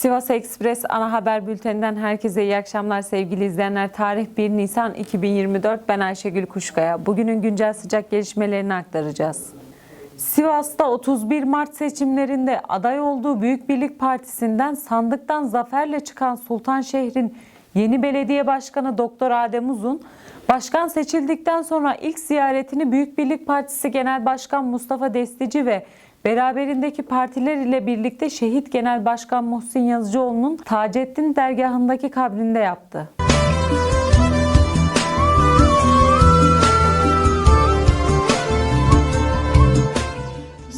Sivas Ekspres ana haber bülteninden herkese iyi akşamlar sevgili izleyenler. Tarih 1 Nisan 2024 ben Ayşegül Kuşkaya. Bugünün güncel sıcak gelişmelerini aktaracağız. Sivas'ta 31 Mart seçimlerinde aday olduğu Büyük Birlik Partisi'nden sandıktan zaferle çıkan Sultanşehir'in yeni belediye başkanı Doktor Adem Uzun, başkan seçildikten sonra ilk ziyaretini Büyük Birlik Partisi Genel Başkan Mustafa Destici ve beraberindeki partiler ile birlikte Şehit Genel Başkan Muhsin Yazıcıoğlu'nun Taceddin dergahındaki kabrinde yaptı.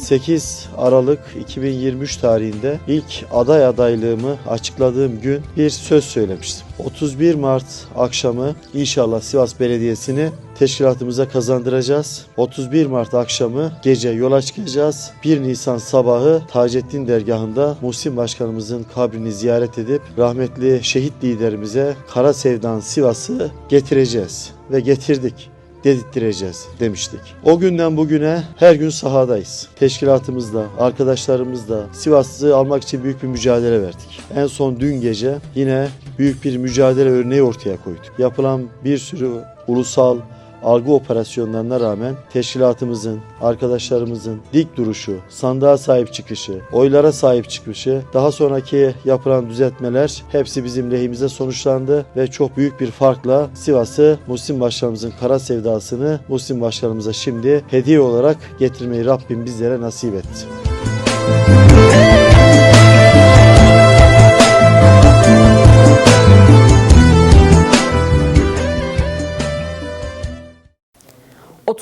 8 Aralık 2023 tarihinde ilk aday adaylığımı açıkladığım gün bir söz söylemiştim. 31 Mart akşamı inşallah Sivas Belediyesi'ni teşkilatımıza kazandıracağız. 31 Mart akşamı gece yola çıkacağız. 1 Nisan sabahı Taceddin dergahında Muhsin Başkanımızın kabrini ziyaret edip rahmetli şehit liderimize Kara Sevdan Sivas'ı getireceğiz ve getirdik dedirttireceğiz demiştik. O günden bugüne her gün sahadayız. Teşkilatımızla, arkadaşlarımızla Sivas'ı almak için büyük bir mücadele verdik. En son dün gece yine büyük bir mücadele örneği ortaya koyduk. Yapılan bir sürü ulusal algı operasyonlarına rağmen teşkilatımızın, arkadaşlarımızın dik duruşu, sandığa sahip çıkışı, oylara sahip çıkışı, daha sonraki yapılan düzeltmeler hepsi bizim lehimize sonuçlandı ve çok büyük bir farkla Sivas'ı Muhsin Başkanımızın kara sevdasını Muhsin Başkanımıza şimdi hediye olarak getirmeyi Rabbim bizlere nasip etti.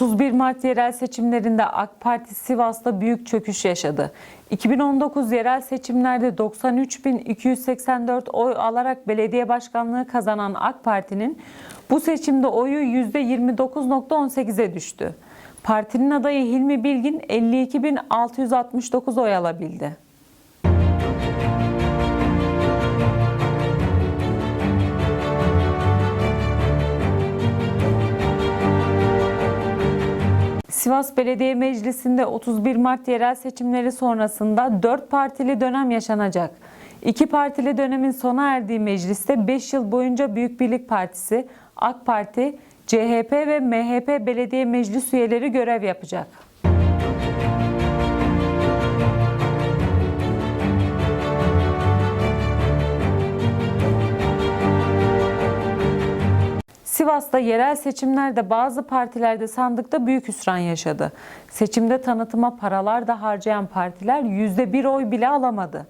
31 Mart yerel seçimlerinde AK Parti Sivas'ta büyük çöküş yaşadı. 2019 yerel seçimlerde 93.284 oy alarak belediye başkanlığı kazanan AK Parti'nin bu seçimde oyu %29.18'e düştü. Partinin adayı Hilmi Bilgin 52.669 oy alabildi. Sivas Belediye Meclisi'nde 31 Mart yerel seçimleri sonrasında 4 partili dönem yaşanacak. İki partili dönemin sona erdiği mecliste 5 yıl boyunca Büyük Birlik Partisi, AK Parti, CHP ve MHP belediye meclis üyeleri görev yapacak. Sivas'ta yerel seçimlerde bazı partilerde sandıkta büyük hüsran yaşadı. Seçimde tanıtıma paralar da harcayan partiler %1 oy bile alamadı.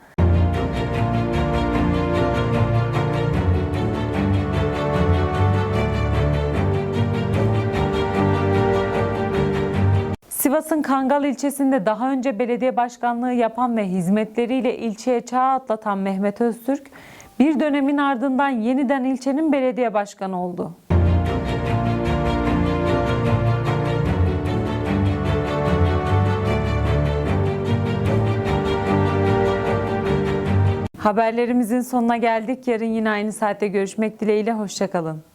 Sivas'ın Kangal ilçesinde daha önce belediye başkanlığı yapan ve hizmetleriyle ilçeye çağ atlatan Mehmet Öztürk, bir dönemin ardından yeniden ilçenin belediye başkanı oldu. Haberlerimizin sonuna geldik. Yarın yine aynı saatte görüşmek dileğiyle. Hoşçakalın.